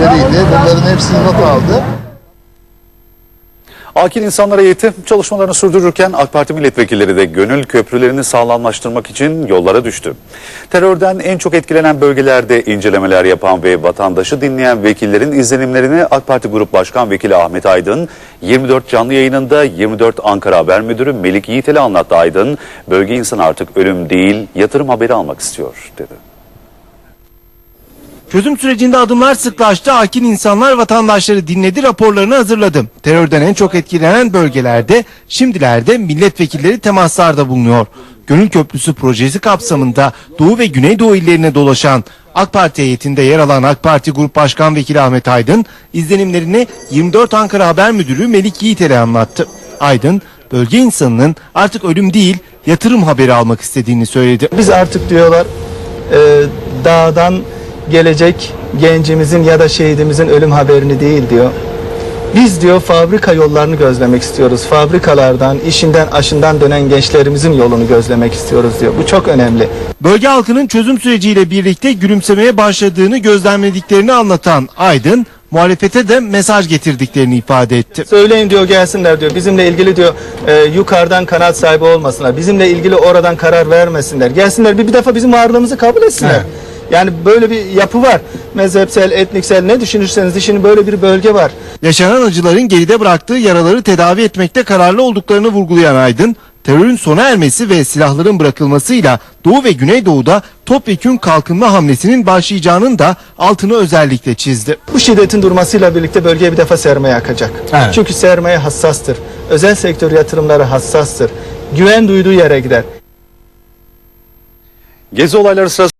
ekipleriydi. Bunların hepsini not aldı. Akil insanlar heyeti çalışmalarını sürdürürken AK Parti milletvekilleri de gönül köprülerini sağlamlaştırmak için yollara düştü. Terörden en çok etkilenen bölgelerde incelemeler yapan ve vatandaşı dinleyen vekillerin izlenimlerini AK Parti Grup Başkan Vekili Ahmet Aydın 24 canlı yayınında 24 Ankara Haber Müdürü Melik Yiğitel'e anlattı Aydın. Bölge insanı artık ölüm değil yatırım haberi almak istiyor dedi. Çözüm sürecinde adımlar sıklaştı. Akil insanlar vatandaşları dinledi, raporlarını hazırladı. Terörden en çok etkilenen bölgelerde şimdilerde milletvekilleri temaslarda bulunuyor. Gönül Köprüsü projesi kapsamında Doğu ve Güneydoğu illerine dolaşan AK Parti heyetinde yer alan AK Parti Grup Başkan Vekili Ahmet Aydın izlenimlerini 24 Ankara Haber Müdürü Melik Yiğitel'e anlattı. Aydın, bölge insanının artık ölüm değil yatırım haberi almak istediğini söyledi. Biz artık diyorlar e, dağdan gelecek gencimizin ya da şehidimizin ölüm haberini değil diyor. Biz diyor fabrika yollarını gözlemek istiyoruz. Fabrikalardan, işinden, aşından dönen gençlerimizin yolunu gözlemek istiyoruz diyor. Bu çok önemli. Bölge halkının çözüm süreciyle birlikte gülümsemeye başladığını gözlemlediklerini anlatan Aydın, muhalefete de mesaj getirdiklerini ifade etti. Söyleyin diyor gelsinler diyor. Bizimle ilgili diyor e, yukarıdan kanat sahibi olmasınlar. Bizimle ilgili oradan karar vermesinler. Gelsinler bir, bir defa bizim varlığımızı kabul etsinler. Yani böyle bir yapı var. Mezhepsel, etniksel ne düşünürseniz düşünün böyle bir bölge var. Yaşanan acıların geride bıraktığı yaraları tedavi etmekte kararlı olduklarını vurgulayan Aydın, terörün sona ermesi ve silahların bırakılmasıyla Doğu ve Güneydoğu'da topyekün kalkınma hamlesinin başlayacağının da altını özellikle çizdi. Bu şiddetin durmasıyla birlikte bölgeye bir defa sermaye akacak. Çünkü sermaye hassastır. Özel sektör yatırımları hassastır. Güven duyduğu yere gider. Gezi olayları sırasında